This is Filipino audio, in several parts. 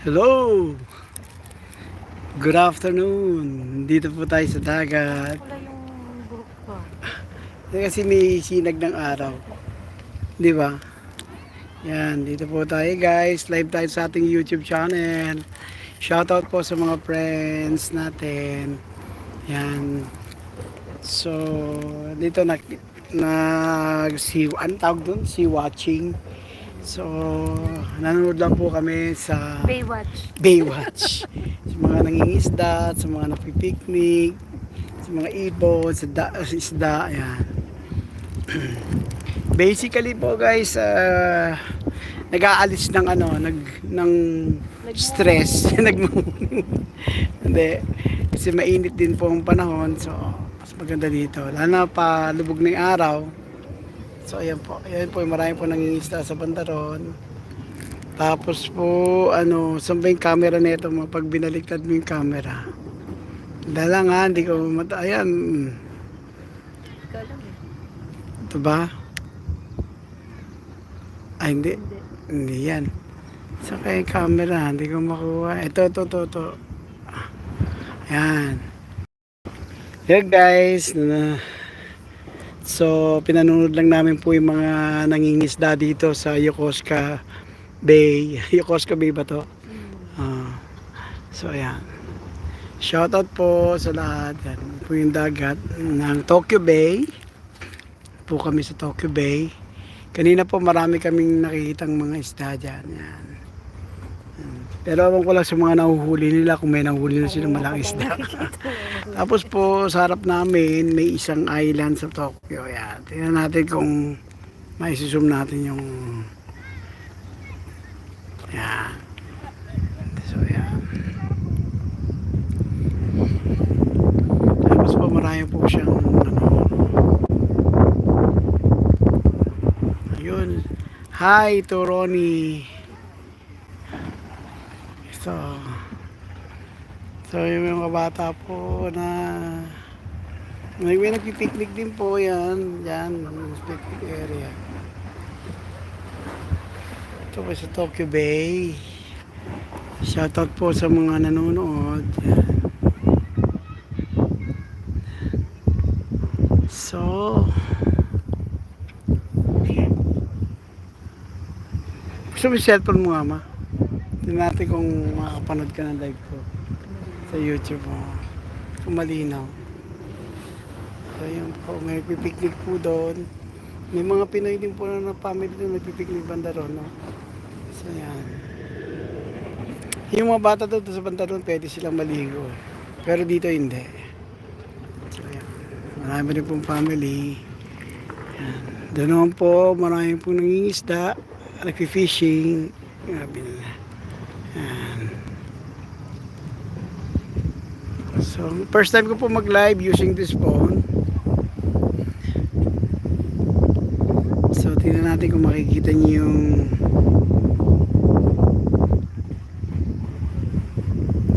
Hello! Good afternoon! Dito po tayo sa dagat. Wala yung group ko. Kasi may sinag ng araw. Di ba? Yan, dito po tayo guys. Live tayo sa ating YouTube channel. Shoutout po sa mga friends natin. Yan. So, dito nag nag si ano tawag doon? Si watching. So, nanonood lang po kami sa Baywatch. Baywatch. sa mga nangingisda, sa mga napipiknik, sa mga ibon, sa, da, sa isda, ayan. Basically po guys, uh, nag-aalis ng ano, nag, ng stress. nag Hindi. Kasi mainit din po ang panahon, so mas maganda dito. Lalo na pa lubog yung araw. So ayan po, ayan po, marami po nangingisda sa bandaron. Tapos po, ano, saan ba yung camera nito mo pag binaliktad mo yung camera? Dala nga, hindi ko mata... Ayan, Ikaw lang eh. ito ba? Ay, hindi. Hindi. Hindi yan. Saan kaya yung camera? Hindi ko makuha. Ito, ito, ito, ito. Ayan. Here guys. Na, so, pinanonood lang namin po yung mga nangingisda dito sa Yokosuka Bay. Yokosuka Bay ba to? Ah. so, ayan. Shoutout po sa lahat. Yan po yung dagat ng Tokyo Bay. Po kami sa Tokyo Bay. Kanina po marami kaming nakikitang mga isda dyan. Yan. Pero awan ko lang sa mga nahuhuli nila kung may nahuhuli na silang malaking isda. Tapos po sa harap namin may isang island sa Tokyo. Yan. Tingnan natin kung may zoom natin yung yan. So yan. Tapos po marami po siyang ano, Ayun. Hi to Ronnie. So, so yung mga bata po na may, may nagpipiknik din po yan. Yan, picnic area. Ito po sa Tokyo Bay. Shoutout po sa mga nanonood. So, gusto mo cellphone mo, ama? Tingnan natin kung makakapanood ka ng live ko sa YouTube mo. Kung malinaw. So, yun po. May pipiknik po doon. May mga Pinoy din po na family doon. May pipiknik banda roon, no? So, yan. Yung mga bata doon sa banda roon, pwede silang maligo. Pero dito hindi. So, yan. Marami rin pong family. Yan. Doon po, marami pong nangingisda, nagpi-fishing. Grabe nila. So, first time ko po mag-live using this phone. So, tingnan natin kung makikita niyo yung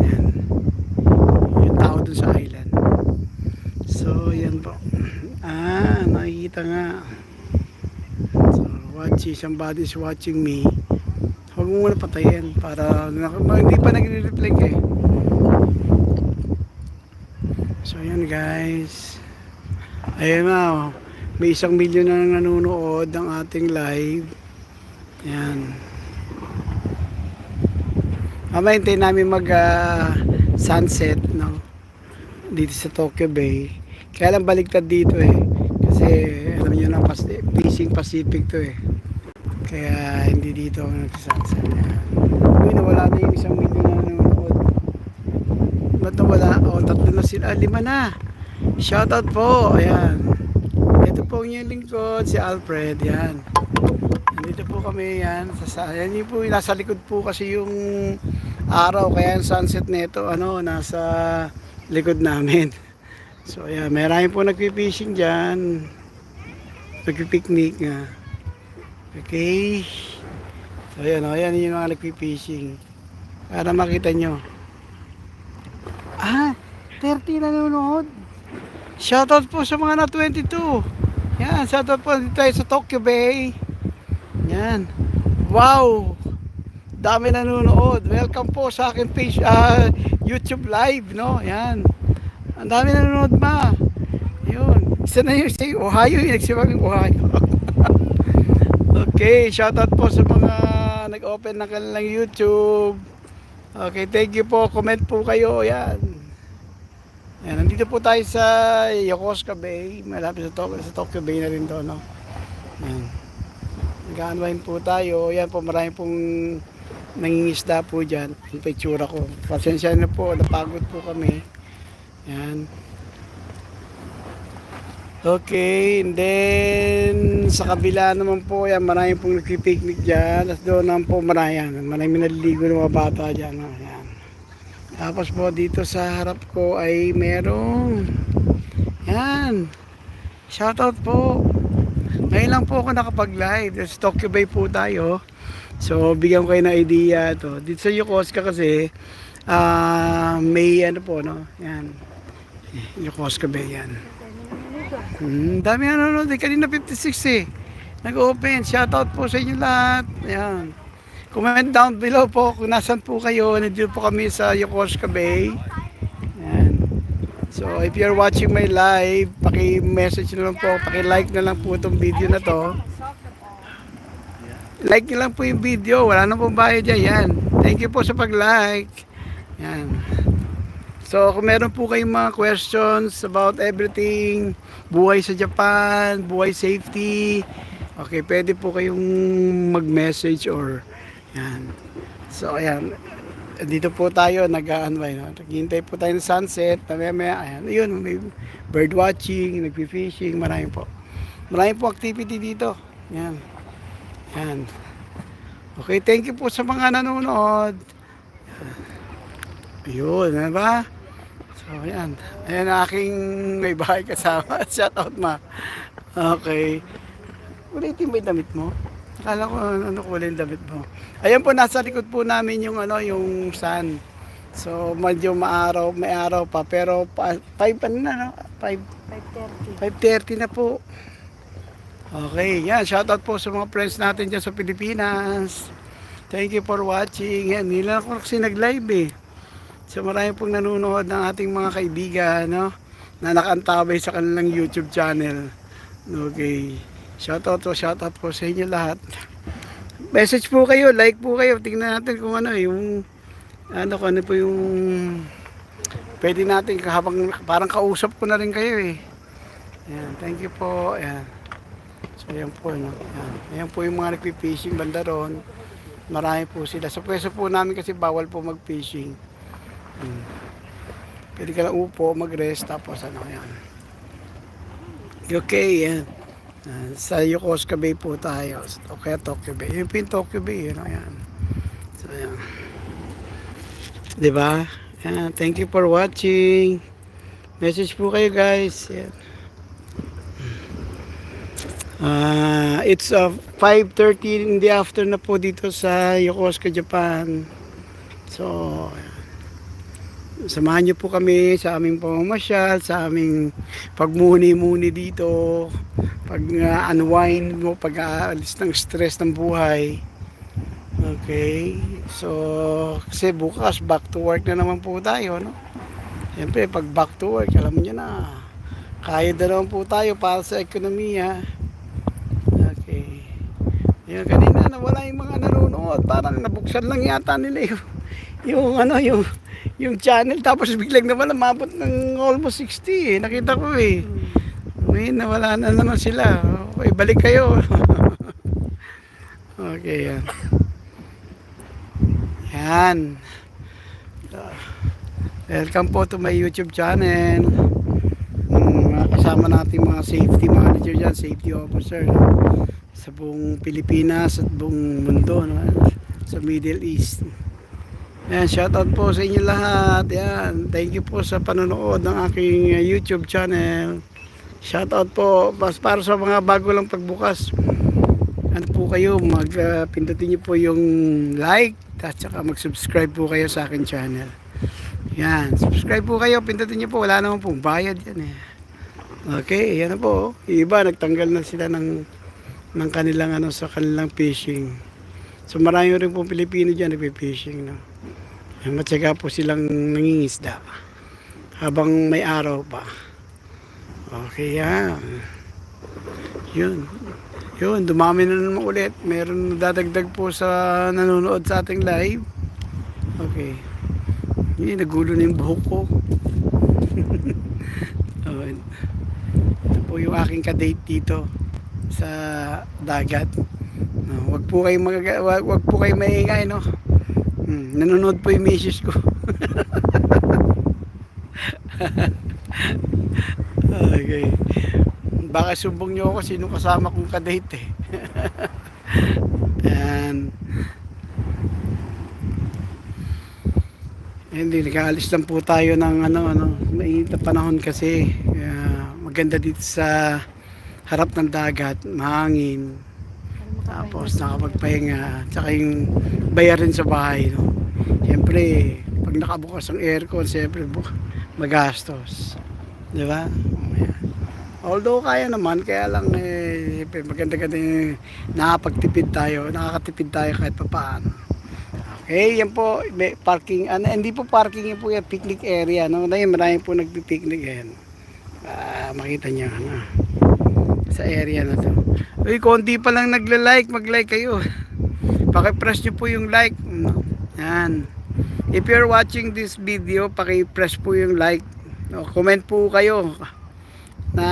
yan. Yung sa island. So, yan po. Ah, nakikita nga. So, watching, somebody's watching me. Huwag mo muna patayin para hindi pa nagre-reflect eh. So, yan guys. Ayun na, oh. may isang milyon na nanonood ng ating live. Yan. Mamaya hintayin namin mag ah, sunset no? dito sa Tokyo Bay. Kaya lang baligtad dito eh. Kasi alam niyo na facing Pacific to eh. Kaya hindi dito ako nagsasunset. Yan. Uy, nawala na yung isang milyon na nanonood. Ba't nawala? O, tatlo na sila. Ah, lima na. Shoutout po. Ayan. Ito po inyong lingkod, si Alfred. Yan. Nandito po kami yan. Sa, sa, yan yung po, nasa likod po kasi yung araw. Kaya yung sunset nito, ano, nasa likod namin. So, ayan. Marami po nagpipishing dyan. Nagpipiknik nga. Okay. So, ayan, o, ayan yung mga nagpipishing. Para makita nyo. Ah, 30 na nanonood. Shoutout po sa mga na 22. Yan, shoutout po dito tayo sa Tokyo Bay. Yan. Wow! Dami nanonood. Welcome po sa akin page, ah, YouTube live, no? Yan. Ang dami nanonood ma. Yun. Isa na yung say Ohio, yung nagsibaging Ohio. Okay, shoutout po sa mga nag-open ng kanilang YouTube. Okay, thank you po. Comment po kayo. Yan. Yan, nandito po tayo sa Yokosuka Bay. Malapit sa Tokyo, sa Tokyo Bay na rin to, no? Yan. Nag-unwind po tayo. Yan po, marami pong nangingisda po dyan. Yung pa itsura ko. Pasensya na po, napagod po kami. Yan. Okay, and then sa kabila naman po, yan, marami pong nagpipiknik dyan. Tapos doon naman po marami yan. Marami naliligo ng mga bata dyan. Yan. Tapos po dito sa harap ko ay merong yan. Shoutout po. Ngayon lang po ako nakapag-live. Sa Tokyo Bay po tayo. So, bigyan ko kayo ng idea to. Dito sa Yokosuka kasi, ah may ano po, no? Yan. Yokosuka Bay yan. Hmm, dami nanonood. Eh. Kanina 56 eh. Nag-open. Shoutout po sa inyo lahat. Ayan. Comment down below po kung nasan po kayo. Nandito po kami sa Yokosuka Bay. Ayan. So, if you're watching my live, paki-message na lang po, paki-like na lang po itong video na to. Like nyo lang po yung video. Wala na pong bayad dyan. Yan. Thank you po sa pag-like. Yan. So, kung meron po kayong mga questions about everything, buhay sa Japan, buhay safety, okay, pwede po kayong mag-message or yan. So, ayan. Dito po tayo, nag-unwind. No? Naghihintay po tayo ng sunset. Mamaya, maya, ayan. Yun, may bird watching, nagpi-fishing, marami po. Marami po activity dito. Yan. Yan. Okay, thank you po sa mga nanonood. Ayun, ano ba? So, yan. Ayan ang aking may bahay kasama. Shout out ma. Okay. Kulay itim ba yung damit mo? Akala ko ano, ano kulay yung damit mo. Ayan po, nasa likod po namin yung ano, yung sun. So, medyo maaraw, may araw pa. Pero, 5 pa na, no? 5, 5.30. 5.30 na po. Okay, yan. Shoutout po sa mga friends natin dyan sa Pilipinas. Thank you for watching. Yan, nila ako kasi nag-live eh. So marami pong nanonood ng ating mga kaibigan, no? Na nakaantabay sa kanilang YouTube channel. Okay. Shoutout po, shoutout po sa inyo lahat. Message po kayo, like po kayo. Tingnan natin kung ano yung ano kung ano po yung pwede natin habang parang kausap ko na rin kayo eh. Ayan, thank you po. Ayan. So, ayan po. No? Ayan. ayan po yung mga nagpi-fishing banda ron. Marami po sila. Sa pwesto po namin kasi bawal po mag-fishing. Hmm. Pwede ka lang upo, mag-rest, tapos ano yan. Okay, yan. Ah, sa Yokosuka Bay po tayo. O kaya Tokyo Bay. Yung Tokyo Bay. Yun, yan. So, yan. Diba? Yan. Thank you for watching. Message po kayo guys. Yan. Ah, it's uh, 5.30 in the afternoon na po dito sa Yokosuka, Japan. So, samahan niyo po kami sa aming pamamasyal, sa aming pagmuni-muni dito, pag uh, unwind mo, pag aalis ng stress ng buhay. Okay, so kasi bukas back to work na naman po tayo, no? Siyempre, pag back to work, alam niyo na, kaya na naman po tayo para sa ekonomiya. Okay. Yung kanina nawala yung mga nanonood, parang nabuksan lang yata nila yung, yung ano, yung yung channel tapos biglang naman umabot ng almost 60 eh. Nakita ko eh. Ngayon nawala na naman sila. Okay, balik kayo. okay, yan. Yan. Welcome po to my YouTube channel. Mm, mga kasama natin mga safety manager dyan, safety officer sa buong Pilipinas at buong mundo no? sa Middle East. Yan, shoutout po sa inyo lahat. Yan, thank you po sa panonood ng aking uh, YouTube channel. Shoutout po pas para sa mga bago lang pagbukas. Ano po kayo, mag uh, niyo po yung like at saka mag-subscribe po kayo sa akin channel. Yan, subscribe po kayo, pindutin niyo po, wala naman pong bayad yan eh. Okay, yan na po. Iba nagtanggal na sila ng ng kanilang ano sa kanilang fishing. So marami rin po Pilipino dyan nagpe-fishing. No? Matyaga po silang nangingisda habang may araw pa. Okay, yan. Yun. Yun, dumami na naman ulit. Meron dadagdag po sa nanonood sa ating live. Okay. Yun, nagulo na yung buhok ko. oh, ito po yung aking kadate dito sa dagat. No, wag po kayo mag wag, wag po kayo maingay no. Hmm, nanonood po yung misis ko. okay. Baka sumbong niyo ako sino kasama kong kadate eh. Yan. Hindi, nag-aalis lang po tayo ng ano, ano, mainit na panahon kasi. Kaya maganda dito sa harap ng dagat, mahangin. Tapos nakapagpahinga, tsaka yung bayarin sa bahay. No? Siyempre, pag nakabukas ang aircon, siyempre magastos. Di ba? Although kaya naman, kaya lang eh, siyempre, maganda-ganda yung nakapagtipid tayo, nakakatipid tayo kahit pa paano. Okay, yan po, parking, ano, hindi po parking, yan po yung picnic area. No? Dahil marami po nagpipicnic yan. Ah, makita niyo, ano, sa area na to. Uy, konti pa lang nagla-like, mag-like kayo. Paki-press nyo po yung like. Yan. If you're watching this video, paki-press po yung like. No, comment po kayo na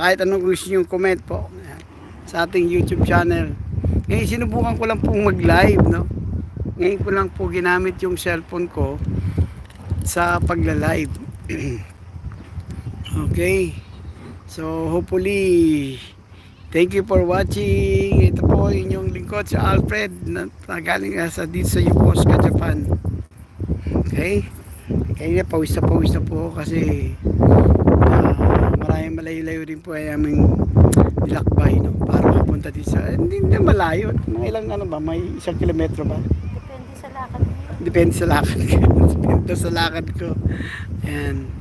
kahit anong gusto nyo comment po sa ating YouTube channel. Ngayon, sinubukan ko lang pong mag-live, no? Ngayon ko lang po ginamit yung cellphone ko sa pagla-live. okay. So, hopefully, thank you for watching. Ito po inyong lingkod si Alfred na, galing nga sa dito sa Yokosuka, Japan. Okay? Kaya pawis na pawis na po kasi ah, maraming malayo-layo din po ay aming nilakbay no, para makapunta dito sa hindi na malayo. Mga ilang ano ba, may isang kilometro ba? Depende sa lakad. Depende sa lakad ko. Depende sa lakad ko. Ayan.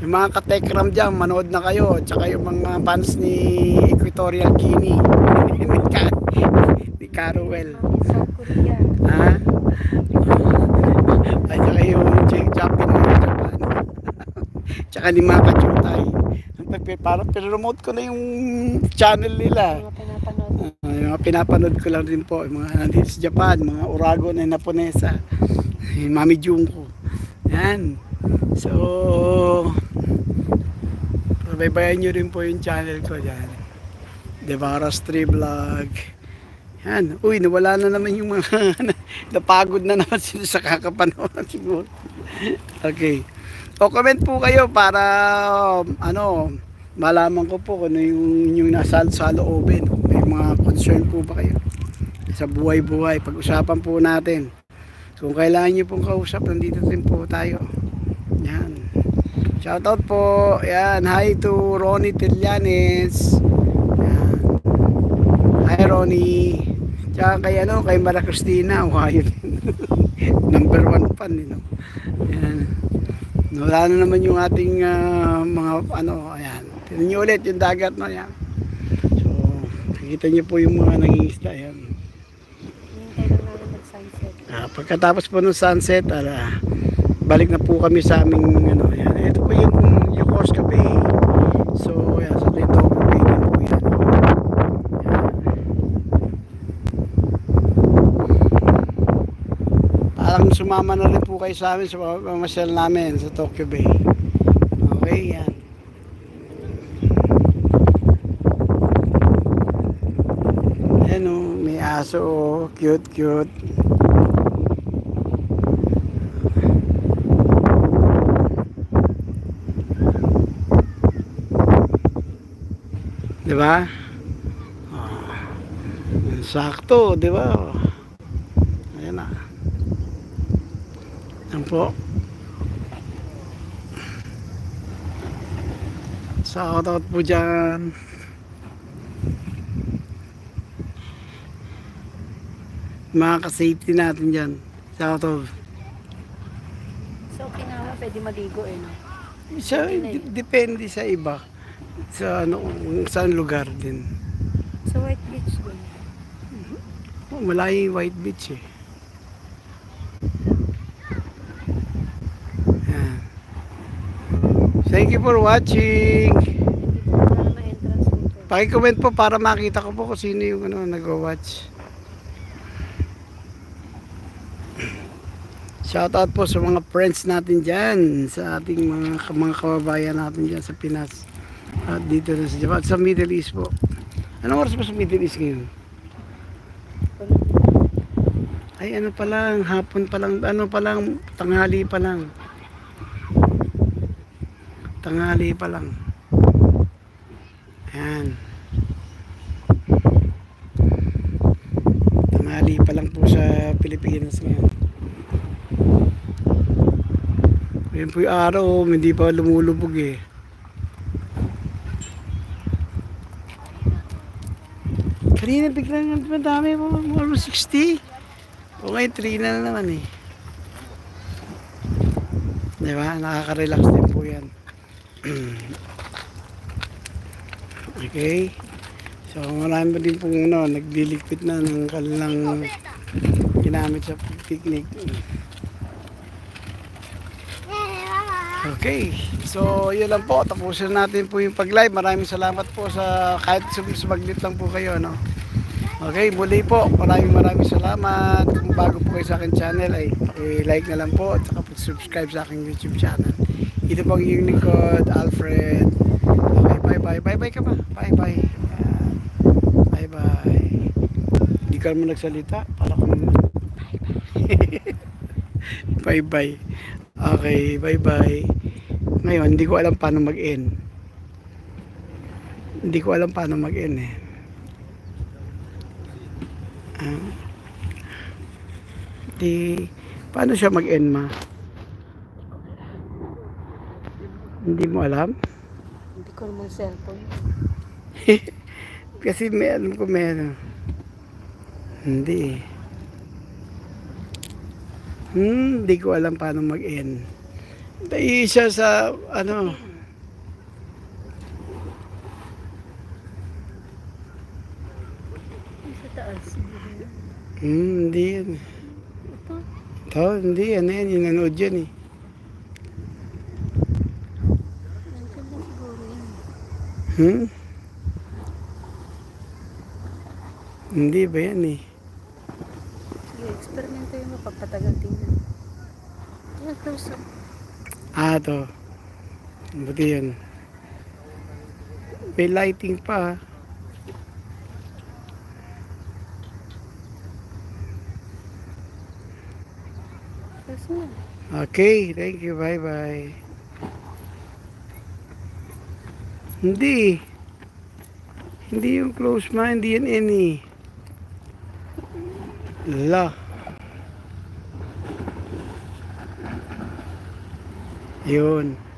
Yung mga katekram dyan, manood na kayo. Tsaka yung mga fans ni Equatorial Guinea. ni, Ka- ni Caruel. South Korea. Ha? At saka yung Jake Chapin ng Japan. tsaka ni Maka Chutay. Parang promote ko na yung channel nila. Mga pinapanood. Uh, yung mga pinapanood ko lang din po, yung mga nandito sa Japan, mga Urago na Naponesa, yung Mami Junko. Yan. So, pabaybayan nyo rin po yung channel ko dyan. Devaras Tree Vlog. Yan. Uy, nawala na naman yung mga napagod na naman sila sa kakapanood siguro. okay. O comment po kayo para ano, malaman ko po kung ano yung inyong nasa sa loobin. May mga concern po ba kayo sa buhay-buhay. Pag-usapan po natin. Kung kailangan nyo pong kausap, nandito din po tayo. Yan. Shoutout po. Yan. Hi to Ronnie Tillanes. Yan. Hi Ronnie. Tsaka kay ano, kay Mara Cristina. Yun. Number one fan, you know. Yan. Wala na naman yung ating ah, mga ano, ayan. Tignan nyo ulit yung dagat na yan. So, nakikita nyo po yung mga yan. Lang namin mag-sunset. Ah, pagkatapos po ng sunset, ala, balik na po kami sa aming ano, yan. Ito po yung Yokosuka Bay. So, yan, sa Lito Bay din po yan. Parang sumama na rin po kayo sa amin sa pamasyal namin sa Tokyo Bay. Okay, yan. Ayan o, may aso o, cute cute. Di ba? Oh, sakto, di ba? Ayan na. Yan po. Shoutout po dyan. Mga ka-safety natin dyan. Shoutout. So, Okinawa, pwede maligo eh, no? Sa, depende sa iba. Sa ano, saan lugar din. Sa White Beach din. malayo yung White Beach eh. Yan. Thank you for watching. Paki-comment po para makita ko po kung sino yung ano, nag-watch. Shoutout po sa mga friends natin dyan, sa ating mga, mga kababayan natin dyan sa Pinas. At dito na sa Japan, at sa Middle East po. Anong oras po sa Middle East ngayon? Ay ano pa lang, hapon pa lang, ano pa lang, tanghali pa lang. Tanghali pa lang. Ayan. Tanghali pa lang po sa Pilipinas ngayon. Ayan po yung araw, oh, hindi pa lumulubog eh. Kanina biglang madami po, almost 60. O ngayon, 3 na naman eh. Di ba? Nakaka-relax din po yan. okay. So, marami din po ano, nagliligpit na ng kanilang ginamit sa picnic. Okay. So, yun lang po. Tapusin natin po yung pag-live. Maraming salamat po sa kahit sum- sumaglit lang po kayo, no? Okay, muli po. Maraming maraming salamat. Kung bago po kayo sa akin channel, ay like na lang po at saka po subscribe sa aking YouTube channel. Ito po ang lingkod, Alfred. Okay, bye-bye. Bye-bye ka ba? Bye-bye. Bye-bye. Hindi ka naman nagsalita. Para kung... Bye-bye. Okay, bye-bye. Ngayon, hindi ko alam paano mag-end. Hindi ko alam paano mag-end eh. Ah. Di, paano siya mag-end ma? Hindi mo alam? Hindi ko naman cellphone. Kasi may alam ko meron. Hindi eh. Hmm, hindi ko alam paano mag-end. Siya sa, ano, Sa taas. hmm, hindi yan. Ito, hindi yan, yan, yung nanood yan eh. Hmm? Hindi ba yan eh? Sige, eksperimento yun mo pagpatagal tingnan. Yan, close up. Ah, to. Buti yan. May lighting pa. ah. Okay, thank you. Bye-bye. Hindi. Hindi yung close ma, hindi yan any. La. Yun.